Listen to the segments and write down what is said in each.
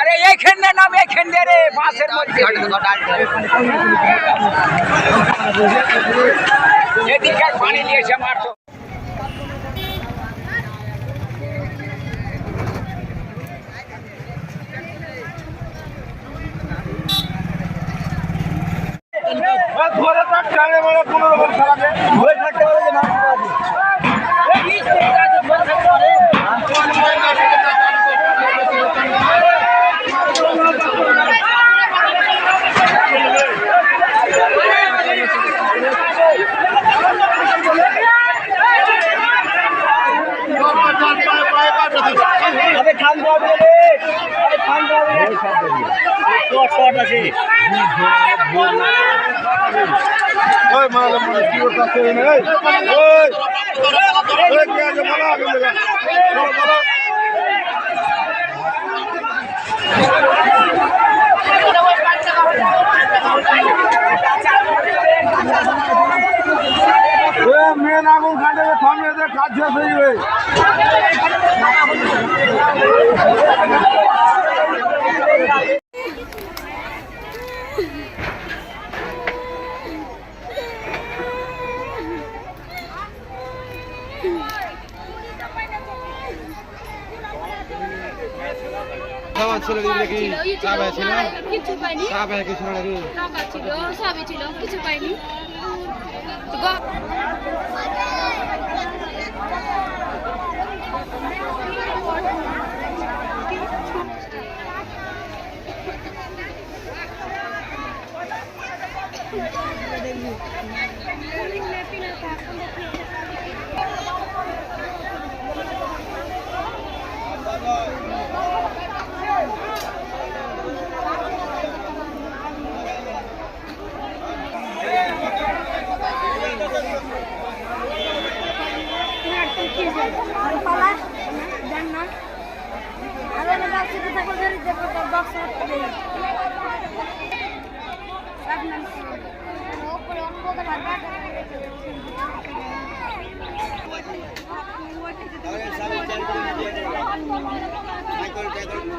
আরে এইখান নাম এইখান রে বাসের মধ্যে। এদিকে পানি নিয়ে এসে মারতো ধরে থাকতে হবে মানে কোনো রকম খেলাতে ধরে থাকতে হবে যে না আরে ঠান্ডা হবে রে আরে ঠান্ডা হবে শর্ট শর্ট আছে ওই মালা মানে কি করতে এই ওই ওই কি আছে? বলা, আগে বলা। বলা মেন আগুন খাটে থামে কাজ শেষ হয়ে যাবে। ছিল নাকি চা ছিল কিছু পাইনি। চা কিছু নাকি? টাকা ছিল সবই ছিল কিছু পাইনি তো গ-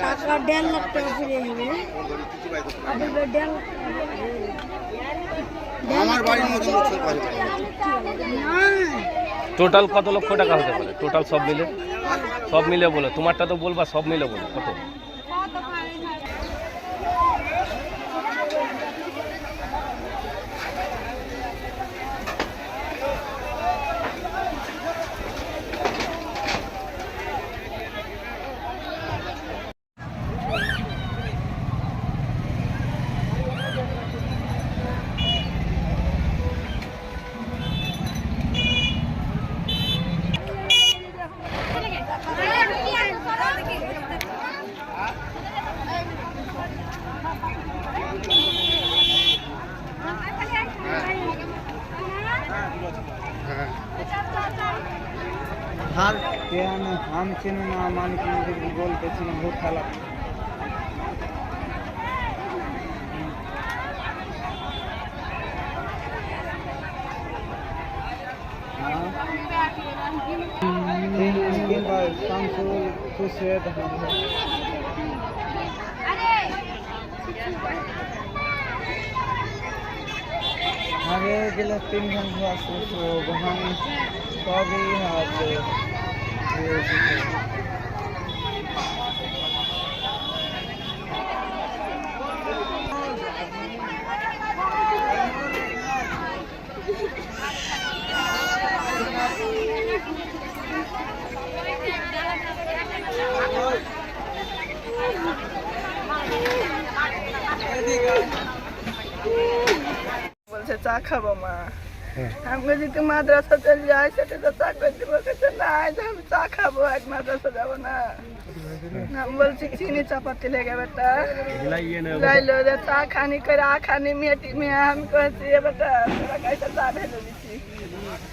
টাকা দেড় লাখ টাকা ফিরে আবার দেড় লাখ টোটাল কত লক্ষ টাকা হতে পারে? টোটাল সব মিলে? সব মিলে বলো তোমারটা তো বলবা সব মিলে বলো কত? हम চিনি না মান কিন্তু বলতেছিলাম খুব খেলা কিংবা শামসুল খুশিয়ে দেখা আগে গেলে তিন ঘণ্টা আসছে তো সবই আছে বলছে চা খাব মা। আমাকে যদি মাদ্রাসা চলে যায় সেটা তো চাকরি দিব কিছু নাই যে আমি চা খাব এক মাদ্রাসা যাব না। আমি বলছি চিনি চাপাতি লেগে বেটা। যাইলো যে চা খানি করে আ খানি মেয়েটি মেয়ে। আমি করেছি বেটা তোরা কাইসা চা ভেজে দিচ্ছি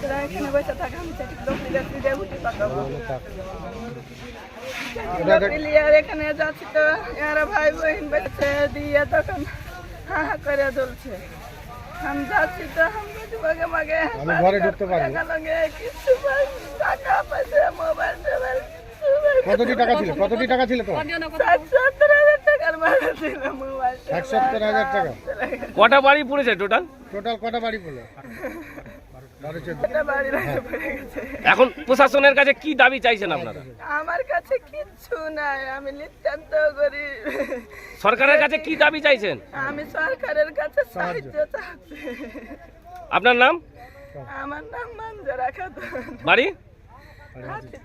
তোরা এখানে বসে থাকা আমি সেটি দোকানে যাচ্ছি যে উঠি পাকাবো। আর এখানে যাচ্ছি তো এরা ভাই বোন বেড়েছে দিয়ে তখন হা হা করে চলছে কতটি টাকা ছিল? কতটি টাকা ছিল সত্তর হাজার টাকা। কটা বাড়ি পড়েছে টোটাল টোটাল কটা বাড়ি পড়ল? এখন প্রশাসনের কাছে কি দাবি চাইছেন আপনারা? আমার কাছে কিচ্ছু নাই আমি নিতান্ত করি সরকারের কাছে কি দাবি চাইছেন? আমি সরকারের কাছে সাহায্য চাচ্ছি। আপনার নাম? আমার নাম মঞ্জুরা খাতুন। বাড়ি? হাতি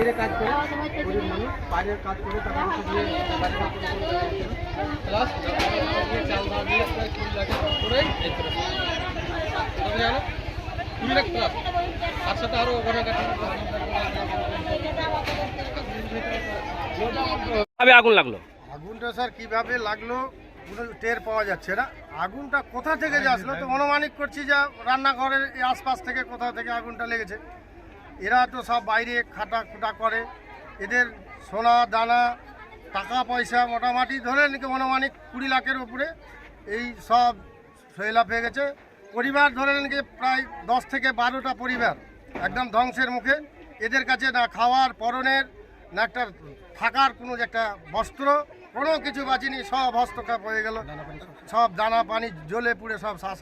বাইরে কাজ করে গরিব মানুষ বাইরের কাজ করে টাকা পয়সা দিয়ে বাইরে কাজ করে প্লাস চাল ডাল দিয়ে প্রায় কুড়ি লাখ করে এই করে তবে জানো কুড়ি লাখ প্লাস তার সাথে আরও ওখানে আগুন লাগল? আগুনটা স্যার কীভাবে লাগল? টের পাওয়া যাচ্ছে না। আগুনটা কোথা থেকে যে আসলো তো অনুমানিক করছি যে রান্নাঘরের এই আশপাশ থেকে কোথাও থেকে আগুনটা লেগেছে। এরা তো সব বাইরে খাটা খুটা করে। এদের সোনা দানা টাকা পয়সা মোটামুটি ধরে নাকি অনুমানিক কুড়ি লাখের উপরে এই সব সৈলাভ হয়ে গেছে। পরিবার ধরে নাকি প্রায় দশ থেকে বারোটা পরিবার একদম ধ্বংসের মুখে। এদের কাছে না খাওয়ার পরনের না একটা থাকার কোনো একটা বস্ত্র কোনো কিছু বাঁচিনি সব হস্তক্ষেপ হয়ে গেল। সব দানা পানি জ্বলে পুড়ে সব শ্বাস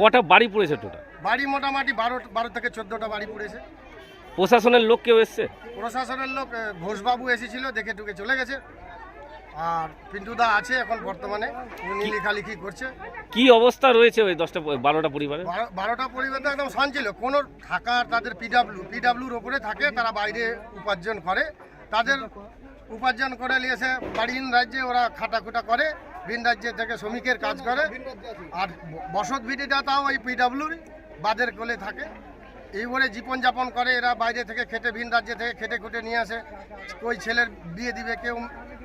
কটা বাড়ি পড়েছে টোটাল বাড়ি মোটামুটি বারো বারো থেকে চোদ্দোটা বাড়ি পড়েছে। প্রশাসনের লোক কেউ এসছে? প্রশাসনের লোক ঘোষবাবু এসেছিল দেখে টুকে চলে গেছে। আর পিন্টুদা আছে এখন বর্তমানে উনি লেখালেখি করছে। কি অবস্থা রয়েছে ওই দশটা বারোটা পরিবারে? বারোটা পরিবার তো একদম শান্তিল কোনো থাকার তাদের পিডাব্লিউ পিডাব্লিউর ওপরে থাকে তারা বাইরে উপার্জন করে। তাদের উপার্জন করে নিয়েছে বাড়ি ভিন রাজ্যে ওরা খাটাখুটা করে ভিন রাজ্যে থেকে শ্রমিকের কাজ করে। আর বসত ভিটিটা তাও ওই পিডাব্লিউর বাদের কোলে থাকে। এইবারে জীবনযাপন করে এরা বাইরে থেকে খেটে ভিন রাজ্যে থেকে খেটে খুটে নিয়ে আসে। ওই ছেলের বিয়ে দিবে কেউ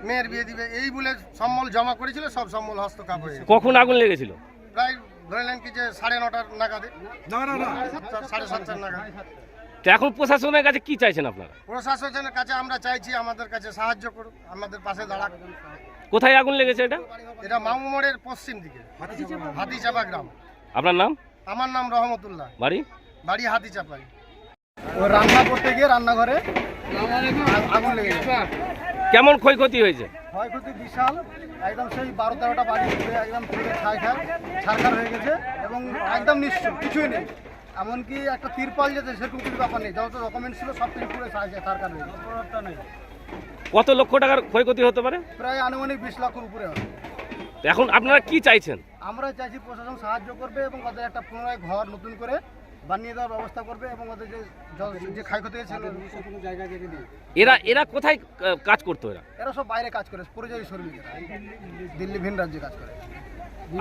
মেয়ের বিয়ে দিবে এই বলে সম্বল জমা করেছিল সব সম্বল হস্তক্ষেপ হয়ে কখন আগুন লেগেছিল? প্রায় ধরে নেন কি যে সাড়ে নটার নাগাদে। সাড়ে সাতটার নাগাদ। এখন প্রশাসনের কাছে কি চাইছেন আপনারা? প্রশাসনের কাছে আমরা চাইছি আমাদের কাছে সাহায্য করুন আমাদের পাশে দাঁড়াক। কোথায় আগুন লেগেছে এটা? এটা মামুমোড়ের পশ্চিম দিকে হাতিচাপা গ্রাম। আপনার নাম? আমার নাম রহমতুল্লাহ। বাড়ি? বাড়ি হাতি চাপাই। ওই রান্না করতে গিয়ে রান্নাঘরে আগুন লেগে গেছে। কেমন ক্ষয়ক্ষতি হয়েছে? ক্ষয়ক্ষতি বিশাল। একদম সেই বারো তেরোটা বাড়ি একদম পুড়ে ছাই খায় ছারখার হয়ে গেছে এবং একদম নিশ্চয় কিছুই নেই। এমনকি একটা তিরপাল যেতে সেরকম কিছু ব্যাপার নেই। যত ডকুমেন্ট ছিল সব কিছু পুরো ছাই ছারখার হয়ে গেছে। কত লক্ষ টাকার ক্ষয়ক্ষতি হতে পারে? প্রায় আনুমানিক বিশ লক্ষের উপরে হবে। এখন আপনারা কি চাইছেন? আমরা চাইছি প্রশাসন সাহায্য করবে এবং ওদের একটা পুনরায় ঘর নতুন করে বানিয়ে দেওয়ার ব্যবস্থা করবে এবং ওদের যে যে ক্ষয়ক্ষতি হয়েছে কোনো জায়গায় রেখে দিয়ে এরা এরা কোথায় কাজ করতো এরা? এরা সব বাইরে কাজ করে পরিযায়ী শ্রমিকেরা। দিল্লি ভিন রাজ্যে কাজ করে।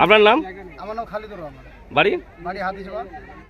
আপনার নাম? আমার নাম খালিদুর রহমান। বাড়ি? বাড়ি হাদিসবাগ।